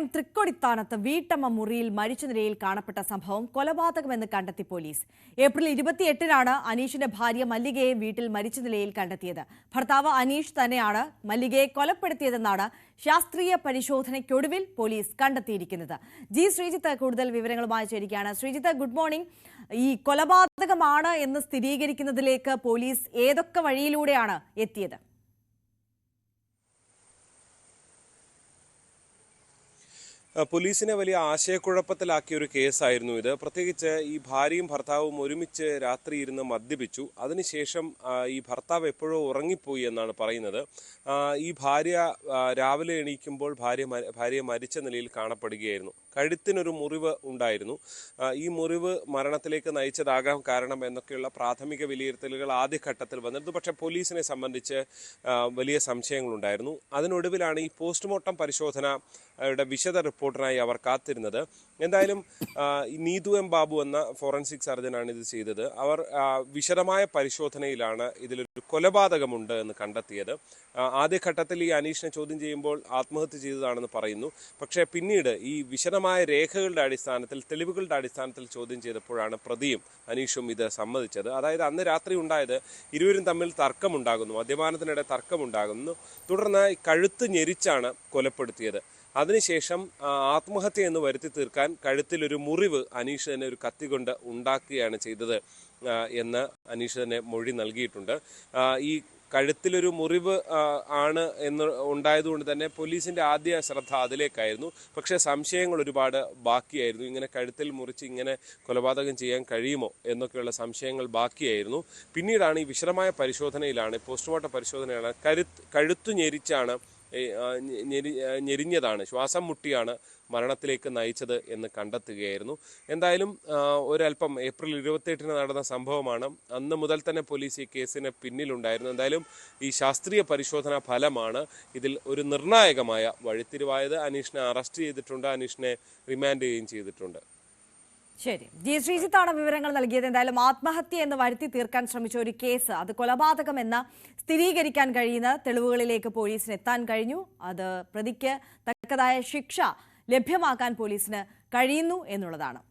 കോട്ടയം തൃക്കൊടിത്താനത്ത് വീട്ടമ്മ മുറിയിൽ മരിച്ച നിലയിൽ കാണപ്പെട്ട സംഭവം കൊലപാതകമെന്ന് കണ്ടെത്തി പോലീസ്. ഏപ്രിൽ ഇരുപത്തിയെട്ടിനാണ് അനീഷിന്റെ ഭാര്യ മല്ലികയെ വീട്ടിൽ മരിച്ച നിലയിൽ കണ്ടെത്തിയത്. ഭർത്താവ് അനീഷ് തന്നെയാണ് മല്ലികയെ കൊലപ്പെടുത്തിയതെന്നാണ് ശാസ്ത്രീയ പരിശോധനയ്ക്കൊടുവിൽ പോലീസ് കണ്ടെത്തിയിരിക്കുന്നത്. ജി ശ്രീജിത്ത് കൂടുതൽ വിവരങ്ങളുമായി ചേരുകയാണ്. Sreejith good morning. ഈ കൊലപാതകമാണ് എന്ന് സ്ഥിരീകരിക്കുന്നതിലേക്ക് പോലീസ് ഏതൊക്കെ വഴിയിലൂടെയാണ് എത്തിയത്? പോലീസിനെ വലിയ ആശയക്കുഴപ്പത്തിലാക്കിയ ഒരു കേസായിരുന്നു ഇത്. പ്രത്യേകിച്ച് ഈ ഭാര്യയും ഭർത്താവും ഒരുമിച്ച് രാത്രി ഇരുന്ന് മദ്യപിച്ചു. അതിനുശേഷം ഈ ഭർത്താവ് എപ്പോഴോ ഉറങ്ങിപ്പോയി എന്നാണ് പറയുന്നത്. ഈ ഭാര്യ രാവിലെ എണീക്കുമ്പോൾ ഭാര്യ ഭാര്യ മരിച്ച നിലയിൽ കാണപ്പെടുകയായിരുന്നു. കഴുത്തിനൊരു മുറിവ് ഉണ്ടായിരുന്നു. ഈ മുറിവ് മരണത്തിലേക്ക് നയിച്ചതാകാം കാരണം എന്നൊക്കെയുള്ള പ്രാഥമിക വിലയിരുത്തലുകൾ ആദ്യഘട്ടത്തിൽ വന്നിരുന്നു. പക്ഷേ പോലീസിനെ സംബന്ധിച്ച് വലിയ സംശയങ്ങളുണ്ടായിരുന്നു. അതിനൊടുവിലാണ് ഈ പോസ്റ്റ്മോർട്ടം പരിശോധന യുടെ വിശദ റിപ്പോർട്ടിനായി അവർ കാത്തിരുന്നത്. എന്തായാലും നീതു എം ബാബു എന്ന ഫോറൻസിക് സർജനാണ് ഇത് ചെയ്തത്. അവർ വിശദമായ പരിശോധനയിലാണ് ഇതിലൊരു കൊലപാതകമുണ്ട് എന്ന് കണ്ടെത്തിയത്. ആദ്യഘട്ടത്തിൽ ഈ അനീഷിനെ ചോദ്യം ചെയ്യുമ്പോൾ ആത്മഹത്യ ചെയ്തതാണെന്ന് പറയുന്നു. പക്ഷേ പിന്നീട് ഈ വിശദമായ രേഖകളുടെ അടിസ്ഥാനത്തിൽ തെളിവുകളുടെ അടിസ്ഥാനത്തിൽ ചോദ്യം ചെയ്തപ്പോഴാണ് പ്രതിയും അനീഷും ഇത് സമ്മതിച്ചത്. അതായത് അന്ന് രാത്രി ഉണ്ടായത് ഇരുവരും തമ്മിൽ തർക്കമുണ്ടാകുന്നു മദ്യപാനത്തിനിടെ തർക്കമുണ്ടാകുന്നു. തുടർന്ന് കഴുത്ത് ഞെരിച്ചാണ് കൊലപ്പെടുത്തിയത്. അതിനുശേഷം ആത്മഹത്യ എന്ന് വരുത്തി തീർക്കാൻ കഴുത്തിലൊരു മുറിവ് അനീഷ് തന്നെ ഒരു കത്തി കൊണ്ട് ഉണ്ടാക്കുകയാണ് ചെയ്തത് എന്ന് അനീഷ് തന്നെ മൊഴി നൽകിയിട്ടുണ്ട്. ഈ കഴുത്തിലൊരു മുറിവ് ആണ് എന്ന് ഉണ്ടായതുകൊണ്ട് തന്നെ പോലീസിന്റെ ആദ്യ ശ്രദ്ധ അതിലേക്കായിരുന്നു. പക്ഷേ സംശയങ്ങൾ ഒരുപാട് ബാക്കിയായിരുന്നു. ഇങ്ങനെ കഴുത്തിൽ മുറിച്ച് ഇങ്ങനെ കൊലപാതകം ചെയ്യാൻ കഴിയുമോ എന്നൊക്കെയുള്ള സംശയങ്ങൾ ബാക്കിയായിരുന്നു. പിന്നീടാണ് ഈ വിശദമായ പരിശോധനയിലാണ് പോസ്റ്റ്മോർട്ടം പരിശോധനയിലാണ് കരുത്ത് കഴുത്തു ഞെരിച്ചാണ് ഞെരിഞ്ഞതാണ്. ശ്വാസം മുട്ടിയാണ് മരണത്തിലേക്ക് നയിച്ചത് എന്ന് കണ്ടെത്തുകയായിരുന്നു. എന്തായാലും ഒരല്പം ഏപ്രിൽ ഇരുപത്തിയെട്ടിന് നടന്ന സംഭവമാണ്. അന്ന് മുതൽ തന്നെ പോലീസ് ഈ കേസിന് പിന്നിലുണ്ടായിരുന്നു. എന്തായാലും ഈ ശാസ്ത്രീയ പരിശോധന ഫലമാണ് ഇതിൽ ഒരു നിർണായകമായ വഴിത്തിരിവായത്. അനീഷിനെ അറസ്റ്റ് ചെയ്തിട്ടുണ്ട്. അനീഷിനെ റിമാൻഡ് ചെയ്യുകയും ചെയ്തിട്ടുണ്ട്. ശരി. ജി. ശ്രീജിത്താണ് വിവരങ്ങൾ നൽകിയത്. എന്തായാലും ആത്മഹത്യ എന്ന് വരുത്തി തീർക്കാൻ ശ്രമിച്ച ഒരു കേസ് അത് കൊലപാതകമെന്ന് സ്ഥിരീകരിക്കാൻ കഴിയുന്ന തെളിവുകളിലേക്ക് പോലീസിന് എത്താൻ കഴിഞ്ഞു. അത് പ്രതിക്ക് തക്കതായ ശിക്ഷ ലഭ്യമാക്കാൻ പോലീസിന് കഴിയുന്നു എന്നുള്ളതാണ്.